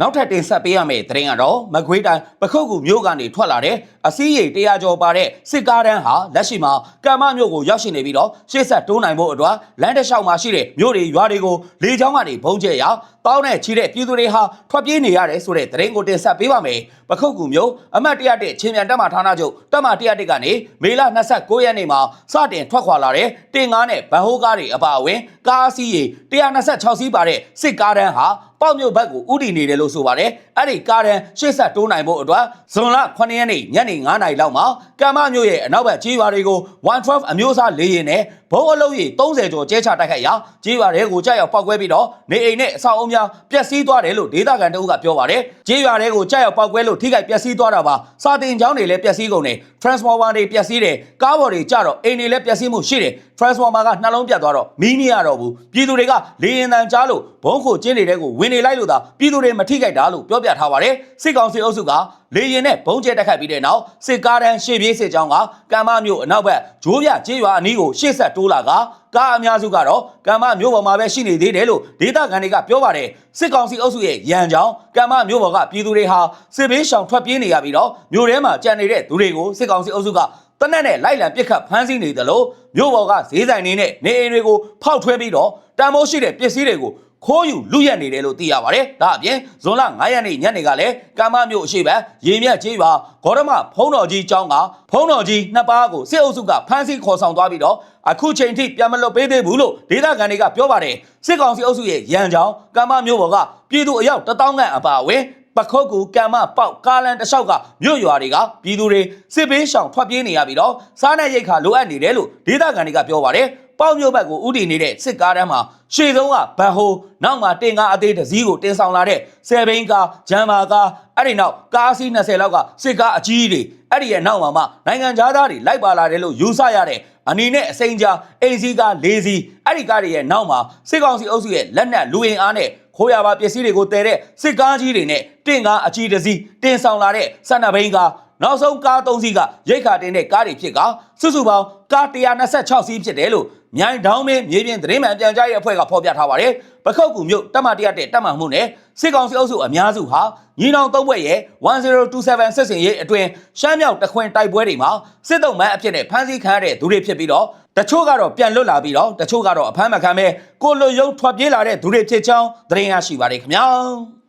နောက်ထပ်တင်ဆက်ပေးရမယ့်သတင်းကတော့မကွေးတိုင်းပခုတ်ကူမြို့ကနေထွက်လာတဲ့အစည်းအရေးတရားကျော်ပါတဲ့စစ်ကားတန်းဟာလက်ရှိမှာကမ္မမြို့ကိုရောက်ရှိနေပြီးတော့ရှေ့ဆက်တိုးနိုင်ဖို့အတွက်လမ်းတစ်လျှောက်မှာရှိတဲ့မြို့တွေရွာတွေကိုလေကြောင်းကနေဘုံကျဲရတောင်းနဲ့ချီတဲ့ပြည်သူတွေဟာထွက်ပြေးနေရတယ်ဆိုတဲ့သတင်းကိုတင်ဆက်ပေးပါမယ်ပခုတ်ကူမြို့အမှတ်101ချင်းမြန်တပ်မဌာနချုပ်တပ်မ101ကနေမေလ29ရက်နေ့မှာစတင်ထွက်ခွာလာတဲ့တင်ငါးနဲ့ဗန်ဟိုးကားတွေအပါအဝင်ကားအစီးရေ126စီးပါတဲ့စစ်ကားတန်းဟာ ပေါ့မြို့ဘက်ကိုဥတီနေတယ်လို့ဆိုပါတယ်အဲ့ဒီကားတန်းရှေ့ဆက်တိုးနိုင်ဖို့အတွက်ဇွန်လ9ရက်နေ့ညနေ9:00နာရီလောက်မှာကမ္မမြို့ရဲ့အနောက်ဘက်ကြီးရွာတွေကို112အမျိုးအစားလေယာဉ်နဲ့ ဘုံအလုံးကြီး30ကျော်ကျဲချတိုက်ခိုက်ရာကြီးရွာတွေကိုကြောက်ရောက်ပောက်ကွဲပြီးတော့နေအိမ်နဲ့အဆောက်အုံများပျက်စီးသွားတယ်လို့ဒေသခံတအုပ်ကပြောပါတယ်ကြီးရွာတွေကိုကြောက်ရောက်ပောက်ကွဲလို့ထိခိုက်ပျက်စီးသွားတာပါစာတင်ကျောင်းတွေလည်းပျက်စီးကုန်တယ် transformer တွေပျက်စီးတယ်ကားဘော်တွေကြတော့အိမ်တွေလည်းပျက်စီးမှုရှိတယ် transformer ကနှလုံးပြတ်သွားတော့မီးမရတော့ဘူးပြည်သူတွေကလေရင်တန်ကြားလို့ဘုံခိုကျင်းနေတဲ့ကိုဝင်နေလိုက်လို့သာပြည်သူတွေမထိခိုက်တာလို့ပြောပြထားပါတယ်စစ်ကောင်စီအုပ်စုက လေရင်နဲ့ဘုံကျဲတက်ခတ်ပြီးတဲ့နောက်စစ်ကားတန်းရှေ့ပြေးစစ်ကြောင်းကကမ္မမြို့အနောက်ဘက်ဂျိုးပြကျေးရွာအနီးကိုရှေ့ဆက်တိုးလာကကားအများစုကတော့ကမ္မမြို့ပေါ်မှာပဲရှိနေသေးတယ်လို့ဒေသခံတွေကပြောပါတယ်စစ်ကောင်စီအုပ်စုရဲ့ရန်ကြောင်းကမ္မမြို့ပေါ်ကပြည်သူတွေဟာစစ်ဘေးရှောင်ထွက်ပြေးနေရပြီးတော့မြို့ထဲမှာကြံနေတဲ့သူတွေကိုစစ်ကောင်စီအုပ်စုကတနက်နဲ့လိုက်လံပစ်ခတ်ဖမ်းဆီးနေတယ်လို့မြို့ပေါ်ကဈေးဆိုင်တွေနဲ့နေအိမ်တွေကိုဖောက်ထွဲပြီးတော့တန်မိုးရှိတဲ့ပစ္စည်းတွေကို ခိုးယူလူရက်နေတယ်လို့သိရပါတယ်။ဒါအပြင်ဇွန်လ9ရက်နေ့ညနေကလည်းကမ္မမြို့အရှိဘက်ရေမြတ်ကြီးရွာဂေါရမဖုံးတော်ကြီးကျောင်းကဖုံးတော်ကြီးနှစ်ပါးကိုစစ်အုပ်စုကဖမ်းဆီးခေါ်ဆောင်သွားပြီးတော့အခုချိန်ထိပြန်မလွတ်ပေးသေးဘူးလို့ဒေသခံတွေကပြောပါတယ်။စစ်ကောင်စီအုပ်စုရဲ့ရန်ကြောင်းကမ္မမြို့ပေါ်ကပြည်သူအယောက်1000ခန့်အပါအဝင်ပခုတ်ကူကံမပေါက်ကားလန်တစ်လျှောက်ကမြို့ရွာတွေကပြည်သူတွေစစ်ဘေးရှောင်ထွက်ပြေးနေရပြီးတော့စားနပ်ရိက္ခာလိုအပ်နေတယ်လို့ဒေသခံတွေကပြောပါတယ်။ ပေါ့မြို့ဘက်ကိုဥတည်နေတဲ့စစ်ကားတန်းမှာရှေ့ဆုံးကဗန်ဟိုနောက်မှာတင်ကားအသေးတစ်စီးကိုတင်ဆောင်လာတဲ့ဆယ်ဘိန်းကားဂျမ်မာကားအဲ့ဒီနောက်ကားအစီး20လောက်ကစစ်ကားအကြီးတွေအဲ့ဒီရဲ့နောက်မှာမှနိုင်ငံသားတွေလိုက်ပါလာတယ်လို့ယူဆရတဲ့အနီနဲ့အစိမ်းကြားအိမ်စီးကား၄စီးအဲ့ဒီကားတွေရဲ့နောက်မှာစစ်ကောင်စီအုပ်စုရဲ့လက်နက်လူအင်အားနဲ့ခိုးရပါပစ္စည်းတွေကိုတည်တဲ့စစ်ကားကြီးတွေနဲ့တင့်ကားအကြီးတစ်စီးတင်ဆောင်လာတဲ့ဆန္ဒဘိန်းကားနောက်ဆုံးကား၃စီးကရိတ်ခါတင်တဲ့ကားတွေဖြစ်ကစုစုပေါင်းကား126စီးဖြစ်တယ်လို့ မြိုင်တောင်းမင်းမြေပြင်သတင်းမှန်ပြန်ကြားရေးအဖွဲ့ကဖော်ပြထားပါတယ်။ပခုတ်ကူမြို့တက်မတရတဲ့တက်မှမှုနဲ့စစ်ကောင်စီအုပ်စုအများစုဟာညီနောင်သုံးဘွဲ့ရဲ့1027စစ်စင်ရေးအတွင်ရှမ်းမြောက်တခွင်တိုက်ပွဲတွေမှာစစ်တုံးမန်းအဖြစ်နဲ့ဖမ်းဆီးခံရတဲ့သူတွေဖြစ်ပြီးတော့တချို့ကတော့ပြန်လွတ်လာပြီးတော့တချို့ကတော့အဖမ်းမခံပဲကိုလိုရုံထွက်ပြေးလာတဲ့သူတွေဖြစ်ကြောင်းသတင်းရရှိပါတယ်ခင်ဗျာ။